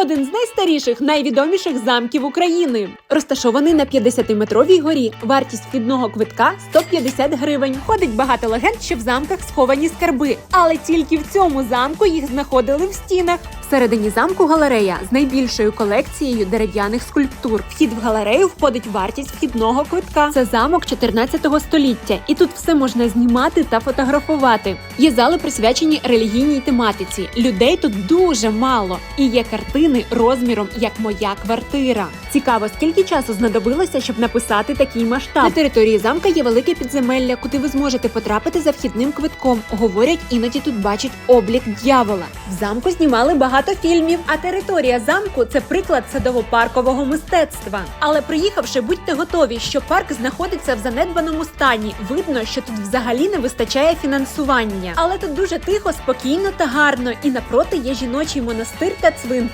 один з найстаріших, найвідоміших замків України. Розташований на 50-метровій горі. Вартість вхідного квитка 150 гривень. Ходить багато легенд, що в замках сховані скарби, але тільки в цьому замку їх знаходили в стінах. Всередині замку галерея з найбільшою колекцією дерев'яних скульптур. Вхід в галерею входить вартість вхідного квитка. Це замок 14 століття, і тут все можна знімати та фотографувати. Є зали присвячені релігійній тематиці. Людей тут дуже мало, і є картини розміром як моя квартира. Цікаво, скільки часу знадобилося, щоб написати такий масштаб. На території замка є велике підземелля, куди ви зможете потрапити за вхідним квитком. Говорять, іноді тут бачать облік дьявола. В замку знімали багато фільмів, а територія замку це приклад садово-паркового мистецтва. Але приїхавши, будьте готові, що парк знаходиться в занедбаному стані. Видно, що тут взагалі не вистачає фінансування. Але тут дуже тихо, спокійно та гарно, і напроти є жіночий монастир та цвинтар.